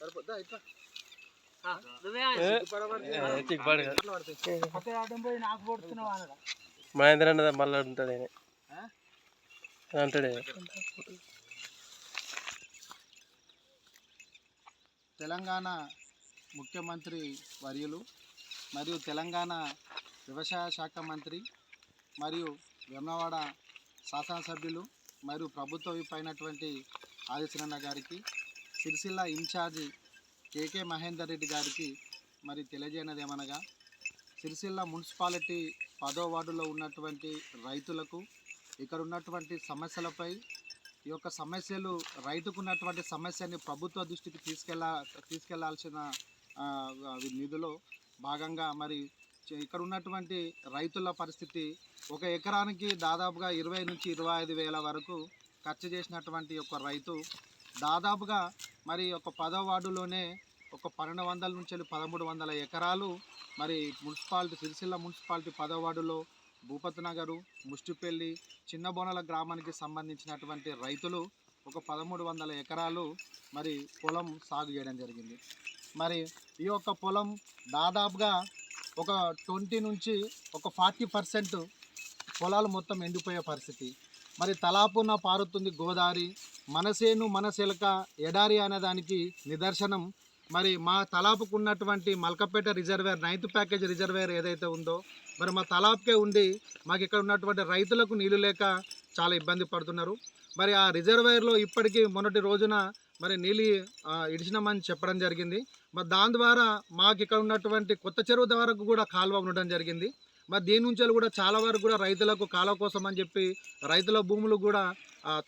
సరిపోద్దా? ఇట్లా? మహేంద్ర అన్నది మళ్ళీ ఆ? అంటాడే తెలంగాణ ముఖ్యమంత్రి వర్యులు మరియు తెలంగాణ వ్యవసాయ శాఖ మంత్రి మరియు వెమ్నవాడ శాసనసభ్యులు మరియు ప్రభుత్వ విప్ అయినటువంటి ఆదిశరణ గారికి సిరిసిల్ల ఇన్ఛార్జి కేకే మహేందర్ రెడ్డి గారికి మరి తెలియజేయనది ఏమనగా సిరిసిల్ల మున్సిపాలిటీ పదో వార్డులో ఉన్నటువంటి రైతులకు ఇక్కడ ఉన్నటువంటి సమస్యలపై ఈ యొక్క సమస్యలు రైతుకు ఉన్నటువంటి సమస్యని ప్రభుత్వ దృష్టికి తీసుకెళ్ళ తీసుకెళ్ళాల్సిన నిధులో నిధిలో భాగంగా మరి ఇక్కడ ఉన్నటువంటి రైతుల పరిస్థితి ఒక ఎకరానికి దాదాపుగా ఇరవై నుంచి ఇరవై ఐదు వేల వరకు ఖర్చు చేసినటువంటి ఒక రైతు దాదాపుగా మరి ఒక పదో వార్డులోనే ఒక పన్నెండు వందల నుంచి వెళ్ళి పదమూడు వందల ఎకరాలు మరి మున్సిపాలిటీ సిరిసిల్ల మున్సిపాలిటీ పదో వార్డులో భూపతి నగరు ముష్టిపల్లి చిన్నబోనల గ్రామానికి సంబంధించినటువంటి రైతులు ఒక పదమూడు వందల ఎకరాలు మరి పొలం సాగు చేయడం జరిగింది. మరి ఈ యొక్క పొలం దాదాపుగా ఒక ట్వంటీ నుంచి ఒక ఫార్టీ పర్సెంట్ పొలాలు మొత్తం ఎండిపోయే పరిస్థితి. మరి తలాపున పారుతుంది గోదావరి మనసేను మనసెలక ఎడారి అనేదానికి నిదర్శనం. మరి మా తలాపుకు ఉన్నటువంటి Malkapet reservoir ninth package reservoir ఏదైతే ఉందో మరి మా తలాపుకే ఉండి మాకు ఇక్కడ ఉన్నటువంటి రైతులకు నీళ్ళు లేక చాలా ఇబ్బంది పడుతున్నారు. మరి ఆ రిజర్వేర్లో ఇప్పటికీ మొన్నటి రోజున మరి నీళ్ళు ఇడిచినామని చెప్పడం జరిగింది. మరి దాని ద్వారా మాకు ఇక్కడ ఉన్నటువంటి కొత్త చెరువు ద్వారా కూడా కాలువ ఉండడం జరిగింది. మరి దీని నుంచి కూడా చాలా వరకు కూడా రైతులకు కాలువ కోసం అని చెప్పి రైతుల భూములు కూడా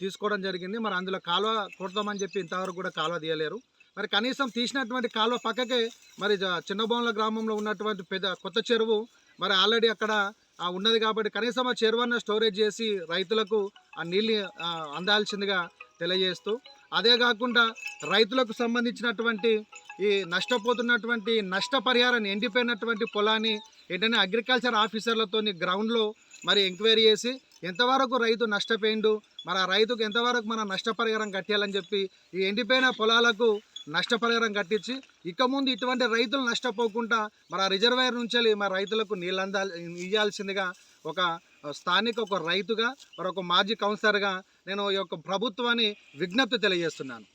తీసుకోవడం జరిగింది. మరి అందులో కాలువ కొడతామని చెప్పి ఇంతవరకు కూడా కాలువ తీయలేరు. మరి కనీసం తీసినటువంటి కాలువ పక్కకే మరి జ- చిన్నబోన్ల గ్రామంలో ఉన్నటువంటి పెద్ద కొత్త చెరువు మరి ఆల్రెడీ అక్కడ ఉన్నది కాబట్టి కనీసం ఆ చెరువన్న స్టోరేజ్ చేసి రైతులకు ఆ నీళ్ళు అందాల్సిందిగా తెలియజేస్తూ అదే కాకుండా రైతులకు సంబంధించినటువంటి ఈ నష్టపోతున్నటువంటి నష్టపరిహారాన్ని ఎండిపోయినటువంటి పొలాన్ని ఏంటంటే అగ్రికల్చర్ ఆఫీసర్లతో గ్రౌండ్లో మరి ఎంక్వైరీ చేసి ఎంతవరకు రైతు నష్టపోయిండు మరి ఆ రైతుకు ఎంతవరకు మనం నష్టపరిహారం కట్టాలని చెప్పి ఈ ఎండిపోయిన పొలాలకు నష్టపరిహారం కట్టించి ఇక ముందు ఇటువంటి రైతులు నష్టపోకుండా మరి ఆ రిజర్వాయర్ నుంచి వెళ్ళి మరి రైతులకు నీళ్ళు అందా ఇవ్వాల్సిందిగా ఒక స్థానిక ఒక రైతుగా మరి ఒక మాజీ కౌన్సిలర్గా నేను ఈ యొక్క ప్రభుత్వాన్ని విజ్ఞప్తి తెలియజేస్తున్నాను.